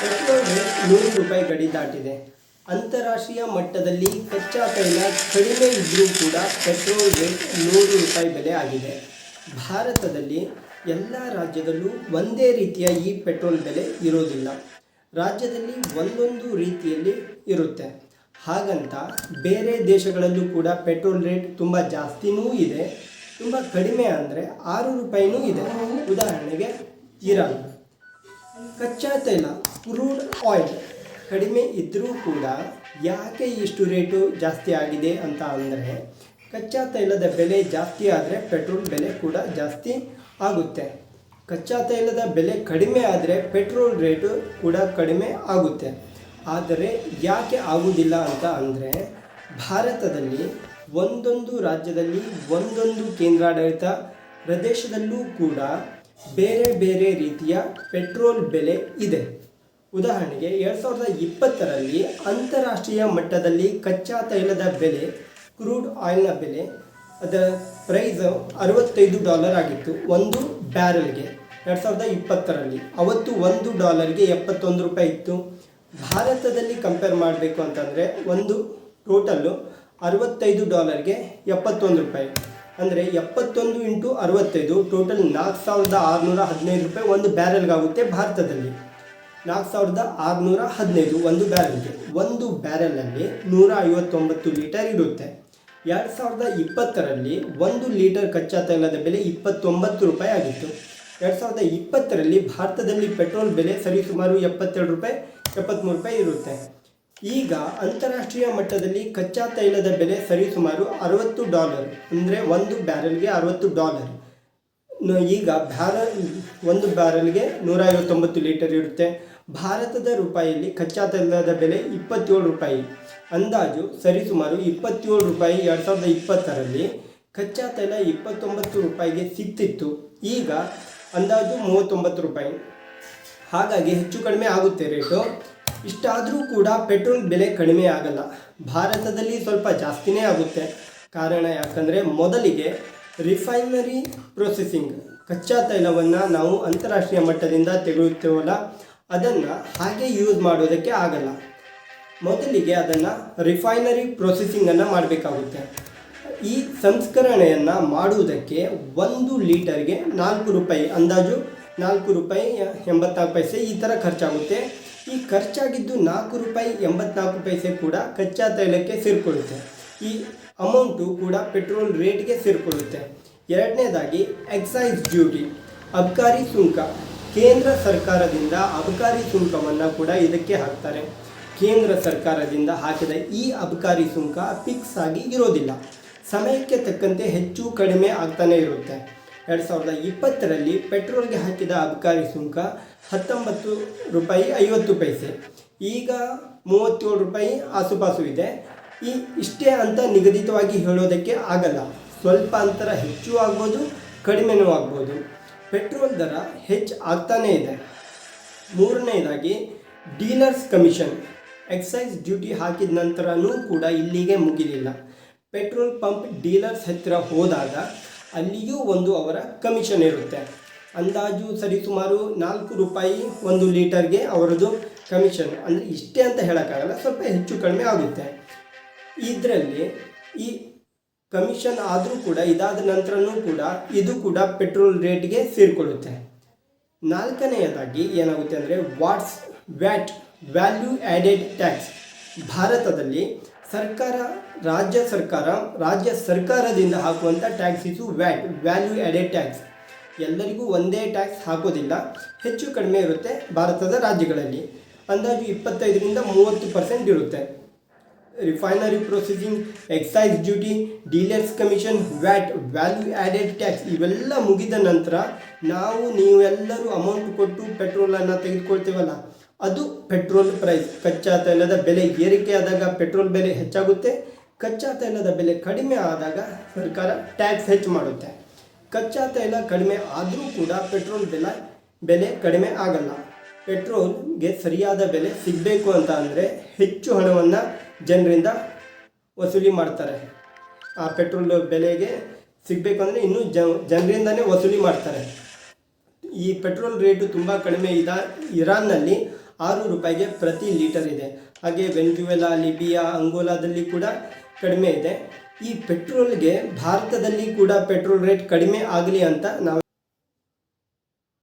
Petrol rate ನೂರು ರೂಪಾಯಿ ಗಡಿ ದಾಟಿದೆ. ಅಂತಾರಾಷ್ಟ್ರೀಯ ಮಟ್ಟದಲ್ಲಿ ಕಚ್ಚಾ ತೈಲ ಕಡಿಮೆ ಇದ್ದರೂ ಕೂಡ ಪೆಟ್ರೋಲ್ ರೇಟ್ ನೂರು ರೂಪಾಯಿ ಬೆಲೆ ಆಗಿದೆ. ಭಾರತದಲ್ಲಿ ಎಲ್ಲ ರಾಜ್ಯದಲ್ಲೂ ಒಂದೇ ರೀತಿಯ ಈ ಪೆಟ್ರೋಲ್ ಬೆಲೆ ಇರೋದಿಲ್ಲ. ರಾಜ್ಯದಲ್ಲಿ ಒಂದೊಂದು ರೀತಿಯಲ್ಲಿ ಇರುತ್ತೆ. ಹಾಗಂತ ಬೇರೆ ದೇಶಗಳಲ್ಲೂ ಕೂಡ ಪೆಟ್ರೋಲ್ ರೇಟ್ ತುಂಬ ಜಾಸ್ತಿನೂ ಇದೆ. ತುಂಬ ಕಡಿಮೆ ಅಂದರೆ ಆರು ರೂಪಾಯಿನೂ ಇದೆ. ಉದಾಹರಣೆಗೆ ಇರಾನ್. ಕಚ್ಚಾ ತೈಲ ಕ್ರೂಡ್ ಆಯಿಲ್ ಕಡಿಮೆ ಇದ್ದರೂ ಕೂಡ ಯಾಕೆ ಇಷ್ಟು ರೇಟು ಜಾಸ್ತಿ ಆಗಿದೆ ಅಂತ ಅಂದರೆ ಕಚ್ಚಾ ತೈಲದ ಬೆಲೆ ಜಾಸ್ತಿ ಆದರೆ ಪೆಟ್ರೋಲ್ ಬೆಲೆ ಕೂಡ ಜಾಸ್ತಿ ಆಗುತ್ತೆ. ಕಚ್ಚಾ ತೈಲದ ಬೆಲೆ ಕಡಿಮೆ ಆದರೆ ಪೆಟ್ರೋಲ್ ರೇಟು ಕೂಡ ಕಡಿಮೆ ಆಗುತ್ತೆ. ಆದರೆ ಯಾಕೆ ಆಗುವುದಿಲ್ಲ ಅಂತ ಅಂದರೆ ಭಾರತದಲ್ಲಿ ಒಂದೊಂದು ರಾಜ್ಯದಲ್ಲಿ ಒಂದೊಂದು ಕೇಂದ್ರಾಡಳಿತ ಪ್ರದೇಶದಲ್ಲೂ ಕೂಡ ಬೇರೆ ಬೇರೆ ರೀತಿಯ ಪೆಟ್ರೋಲ್ ಬೆಲೆ ಇದೆ. ಉದಾಹರಣೆಗೆ ಎರಡು ಸಾವಿರದ ಇಪ್ಪತ್ತರಲ್ಲಿ ಅಂತಾರಾಷ್ಟ್ರೀಯ ಮಟ್ಟದಲ್ಲಿ ಕಚ್ಚಾ ತೈಲದ ಬೆಲೆ, ಕ್ರೂಡ್ ಆಯಿಲ್ನ ಬೆಲೆ, ಅದರ ಪ್ರೈಸ್ ಅರವತ್ತೈದು ಡಾಲರ್ ಆಗಿತ್ತು ಒಂದು ಬ್ಯಾರಲ್ಗೆ. ಎರಡು ಸಾವಿರದ ಇಪ್ಪತ್ತರಲ್ಲಿ ಅವತ್ತು ಒಂದು ಡಾಲರ್ಗೆ ಎಪ್ಪತ್ತೊಂದು ರೂಪಾಯಿ ಇತ್ತು. ಭಾರತದಲ್ಲಿ ಕಂಪೇರ್ ಮಾಡಬೇಕು ಅಂತಂದರೆ ಒಂದು ಟೋಟಲ್ಲು ಅರವತ್ತೈದು ಡಾಲರ್ಗೆ ಎಪ್ಪತ್ತೊಂದು ರೂಪಾಯಿ. ಅಂದರೆ ಎಪ್ಪತ್ತೊಂದು ಇಂಟು ಅರವತ್ತೈದು, ಟೋಟಲ್ ನಾಲ್ಕು ಸಾವಿರದ ಆರುನೂರ ಹದಿನೈದು ರೂಪಾಯಿ ಒಂದು ಬ್ಯಾರೆಲ್ಗಾಗುತ್ತೆ ಭಾರತದಲ್ಲಿ. ನಾಲ್ಕು ಸಾವಿರದ ಆರುನೂರ ಹದಿನೈದು ಒಂದು ಬ್ಯಾರೆಲ್ಗೆ. ಒಂದು ಬ್ಯಾರೆಲಲ್ಲಿ ನೂರ ಐವತ್ತೊಂಬತ್ತು ಲೀಟರ್ ಇರುತ್ತೆ. ಎರಡು ಸಾವಿರದ ಇಪ್ಪತ್ತರಲ್ಲಿ ಒಂದು ಲೀಟರ್ ಕಚ್ಚಾ ತೈಲದ ಬೆಲೆ ಇಪ್ಪತ್ತೊಂಬತ್ತು ರೂಪಾಯಿ ಆಗಿತ್ತು. ಎರಡು ಸಾವಿರದ ಇಪ್ಪತ್ತರಲ್ಲಿ ಭಾರತದಲ್ಲಿ ಪೆಟ್ರೋಲ್ ಬೆಲೆ ಸರಿಸುಮಾರು ಎಪ್ಪತ್ತೆರಡು ರೂಪಾಯಿ ಎಪ್ಪತ್ತ್ಮೂರು ರೂಪಾಯಿ ಇರುತ್ತೆ. ಈಗ ಅಂತಾರಾಷ್ಟ್ರೀಯ ಮಟ್ಟದಲ್ಲಿ ಕಚ್ಚಾ ತೈಲದ ಬೆಲೆ ಸರಿಸುಮಾರು ಅರವತ್ತು ಡಾಲರ್, ಅಂದರೆ ಒಂದು ಬ್ಯಾರೆಲ್ಗೆ ಅರವತ್ತು ಡಾಲರ್. ಈಗ ಬ್ಯಾರ, ಒಂದು ಬ್ಯಾರಲ್ಗೆ ನೂರ ಐವತ್ತೊಂಬತ್ತು ಲೀಟರ್ ಇರುತ್ತೆ. ಭಾರತದ ರೂಪಾಯಿಯಲ್ಲಿ ಕಚ್ಚಾ ತೈಲದ ಬೆಲೆ ಇಪ್ಪತ್ತೇಳು ರೂಪಾಯಿ. ಅಂದಾಜು ಸರಿಸುಮಾರು ಇಪ್ಪತ್ತೇಳು ರೂಪಾಯಿ ಎರಡು ಸಾವಿರದ ಇಪ್ಪತ್ತರಲ್ಲಿ ಕಚ್ಚಾ ತೈಲ ಇಪ್ಪತ್ತೊಂಬತ್ತು ರೂಪಾಯಿಗೆ ಸಿಗ್ತಿತ್ತು. ಈಗ ಅಂದಾಜು ಮೂವತ್ತೊಂಬತ್ತು ರೂಪಾಯಿ. ಹಾಗಾಗಿ ಹೆಚ್ಚು ಕಡಿಮೆ ಆಗುತ್ತೆ ರೇಟು. ಇಷ್ಟಾದರೂ ಕೂಡ ಪೆಟ್ರೋಲ್ ಬೆಲೆ ಕಡಿಮೆ ಆಗಲ್ಲ. ಭಾರತದಲ್ಲಿ ಸ್ವಲ್ಪ ಜಾಸ್ತಿನೇ ಆಗುತ್ತೆ. ಕಾರಣ ಯಾಕಂದರೆ ಮೊದಲಿಗೆ ರಿಫೈನರಿ ಪ್ರೊಸೆಸಿಂಗ್, ಕಚ್ಚಾ ತೈಲವನ್ನು ನಾವು ಅಂತಾರಾಷ್ಟ್ರೀಯ ಮಟ್ಟದಿಂದ ತೆಗೆಯುತ್ತೇವಲ್ಲ, ಅದನ್ನು ಹಾಗೆ ಯೂಸ್ ಮಾಡೋದಕ್ಕೆ ಆಗಲ್ಲ. ಮೊದಲಿಗೆ ಅದನ್ನು ರಿಫೈನರಿ ಪ್ರೊಸೆಸಿಂಗನ್ನು ಮಾಡಬೇಕಾಗುತ್ತೆ. ಈ ಸಂಸ್ಕರಣೆಯನ್ನು ಮಾಡುವುದಕ್ಕೆ ಒಂದು ಲೀಟರ್ಗೆ ನಾಲ್ಕು ರೂಪಾಯಿ ಅಂದಾಜು ನಾಲ್ಕು ರೂಪಾಯಿ ಎಂಬತ್ನಾಲ್ಕು ಪೈಸೆ ಈ ಥರ ಖರ್ಚಾಗುತ್ತೆ. ಈ ಖರ್ಚಾಗಿದ್ದು ನಾಲ್ಕು ರೂಪಾಯಿ ಎಂಬತ್ನಾಲ್ಕು ಪೈಸೆ ಕೂಡ ಕಚ್ಚಾ ತೈಲಕ್ಕೆ ಸೇರಿಕೊಳ್ಳುತ್ತೆ. ಈ ಅಮೌಂಟು ಕೂಡ ಪೆಟ್ರೋಲ್ ರೇಟ್ಗೆ ಸೇರಿಕೊಳ್ಳುತ್ತೆ. ಎರಡನೇದಾಗಿ ಎಕ್ಸೈಸ್ ಡ್ಯೂಟಿ, ಅಬ್ಕಾರಿ ಸುಂಕ. ಕೇಂದ್ರ ಸರ್ಕಾರದಿಂದ ಅಬಕಾರಿ ಸುಂಕವನ್ನು ಕೂಡ ಇದಕ್ಕೆ ಹಾಕ್ತಾರೆ. ಕೇಂದ್ರ ಸರ್ಕಾರದಿಂದ ಹಾಕಿದ ಈ ಅಬಕಾರಿ ಸುಂಕ ಫಿಕ್ಸ್ ಆಗಿ ಇರೋದಿಲ್ಲ. ಸಮಯಕ್ಕೆ ತಕ್ಕಂತೆ ಹೆಚ್ಚು ಕಡಿಮೆ ಆಗ್ತಾನೆ ಇರುತ್ತೆ. ಎರಡು ಸಾವಿರದ ಇಪ್ಪತ್ತರಲ್ಲಿ ಪೆಟ್ರೋಲ್ಗೆ ಹಾಕಿದ ಅಬಕಾರಿ ಸುಂಕ ಹತ್ತೊಂಬತ್ತು ರೂಪಾಯಿ ಐವತ್ತು ಪೈಸೆ. ಈಗ ಮೂವತ್ತೇಳು ರೂಪಾಯಿ ಆಸುಪಾಸು ಇದೆ. ಈ ಇಷ್ಟೇ ಅಂತ ನಿಗದಿತವಾಗಿ ಹೇಳೋದಕ್ಕೆ ಆಗಲ್ಲ. ಸ್ವಲ್ಪ ಅಂತರ ಹೆಚ್ಚು ಆಗ್ಬೋದು, ಕಡಿಮೆನೂ ಆಗ್ಬೋದು. ಪೆಟ್ರೋಲ್ ದರ ಹೆಚ್ಚು ಆಗ್ತಾನೇ ಇದೆ. ಮೂರನೇದಾಗಿ, ಡೀಲರ್ಸ್ ಕಮಿಷನ್. ಎಕ್ಸೈಸ್ ಡ್ಯೂಟಿ ಹಾಕಿದ ನಂತರನೂ ಕೂಡ ಇಲ್ಲಿಗೆ ಮುಗಿಲಿಲ್ಲ ಪೆಟ್ರೋಲ್ ಪಂಪ್ ಡೀಲರ್ಸ್ ಹತ್ತಿರ ಹೋದಾಗ ಅಲ್ಲಿಯೂ ಒಂದು ಅವರ ಕಮಿಷನ್ ಇರುತ್ತೆ. ಅಂದಾಜು ಸರಿ ಸುಮಾರು ನಾಲ್ಕು ರೂಪಾಯಿ ಒಂದು ಲೀಟರ್ಗೆ ಅವರದ್ದು ಕಮಿಷನ್. ಅಂದರೆ ಇಷ್ಟೇ ಅಂತ ಹೇಳೋಕ್ಕಾಗಲ್ಲ, ಸ್ವಲ್ಪ ಹೆಚ್ಚು ಕಡಿಮೆ ಆಗುತ್ತೆ. ಇದರಲ್ಲಿ ಈ ಕಮಿಷನ್ ಆದರೂ ಕೂಡ, ಇದಾದ ನಂತರನೂ ಕೂಡ, ಇದು ಕೂಡ ಪೆಟ್ರೋಲ್ ರೇಟ್ಗೆ ಸೇರಿಕೊಳ್ಳುತ್ತೆ. ನಾಲ್ಕನೆಯದಾಗಿ ಏನಾಗುತ್ತೆ ಅಂದರೆ, what's VAT value added tax. ಭಾರತದಲ್ಲಿ ಸರ್ಕಾರ, ರಾಜ್ಯ ಸರ್ಕಾರ, ರಾಜ್ಯ ಸರ್ಕಾರದಿಂದ ಹಾಕುವಂಥ ಟ್ಯಾಕ್ಸ್ ಇದು ವ್ಯಾಟ್ ವ್ಯಾಲ್ಯೂ ಆ್ಯಡೆಡ್ ಟ್ಯಾಕ್ಸ್. ಎಲ್ಲರಿಗೂ ಒಂದೇ ಟ್ಯಾಕ್ಸ್ ಹಾಕೋದಿಲ್ಲ ಹೆಚ್ಚು ಕಡಿಮೆ ಇರುತ್ತೆ ಭಾರತದ ರಾಜ್ಯಗಳಲ್ಲಿ. ಅಂದಾಜು ಇಪ್ಪತ್ತೈದರಿಂದ ಮೂವತ್ತು ಪರ್ಸೆಂಟ್ ಇರುತ್ತೆ. Refinery processing excise duty dealers commission VAT value added tax ಇವೆಲ್ಲ ಮುಗಿದ ನಂತರ ನಾವು ನೀವೆಲ್ಲರೂ ಅಮೌಂಟ್ ಕೊಟ್ಟು ಪೆಟ್ರೋಲನ್ನು ತೆಗೆದುಕೊಳ್ತೇವಲ್ಲ, ಅದು ಪೆಟ್ರೋಲ್ ಪ್ರೈಸ್ ಕಚ್ಚಾ ತೈಲದ ಬೆಲೆ ಏರಿಕೆ ಆದಾಗ ಪೆಟ್ರೋಲ್ ಬೆಲೆ ಹೆಚ್ಚಾಗುತ್ತೆ. ಕಚ್ಚಾ ತೈಲದ ಬೆಲೆ ಕಡಿಮೆ ಆದಾಗ ಸರ್ಕಾರ ಟ್ಯಾಕ್ಸ್ ಹೆಚ್ಚು ಮಾಡುತ್ತೆ. ಕಚ್ಚಾ ತೈಲ ಕಡಿಮೆ ಆದರೂ ಕೂಡ ಪೆಟ್ರೋಲ್ ಬೆಲೆ ಬೆಲೆ ಕಡಿಮೆ ಆಗಲ್ಲ. ಪೆಟ್ರೋಲ್ಗೆ ಸರಿಯಾದ ಬೆಲೆ ಸಿಗಬೇಕು ಅಂತ ಅಂದರೆ ಹೆಚ್ಚು ಹಣವನ್ನು ಜನರಿಂದ ವಸೂಲಿ ಮಾಡ್ತಾರೆ. ಆ ಪೆಟ್ರೋಲ್ ಬೆಲೆಗೆ ಸಿಗಬೇಕು ಅಂದರೆ ಇನ್ನೂ ಜನರಿಂದನೇ ವಸೂಲಿ ಮಾಡ್ತಾರೆ. ಈ ಪೆಟ್ರೋಲ್ ರೇಟು ತುಂಬ ಕಡಿಮೆ ಇದ, ಇರಾನ್ನಲ್ಲಿ ಆರು ರೂಪಾಯಿಗೆ ಪ್ರತಿ ಲೀಟರ್ ಇದೆ. ಹಾಗೆ ವೆನ್ಜುವೆಲಾ, ಲಿಬಿಯಾ, ಅಂಗೋಲಾದಲ್ಲಿ ಕೂಡ ಕಡಿಮೆ ಇದೆ. ಈ ಪೆಟ್ರೋಲ್ಗೆ ಭಾರತದಲ್ಲಿ ಕೂಡ ಪೆಟ್ರೋಲ್ ರೇಟ್ ಕಡಿಮೆ ಆಗಲಿ ಅಂತ ನಾವು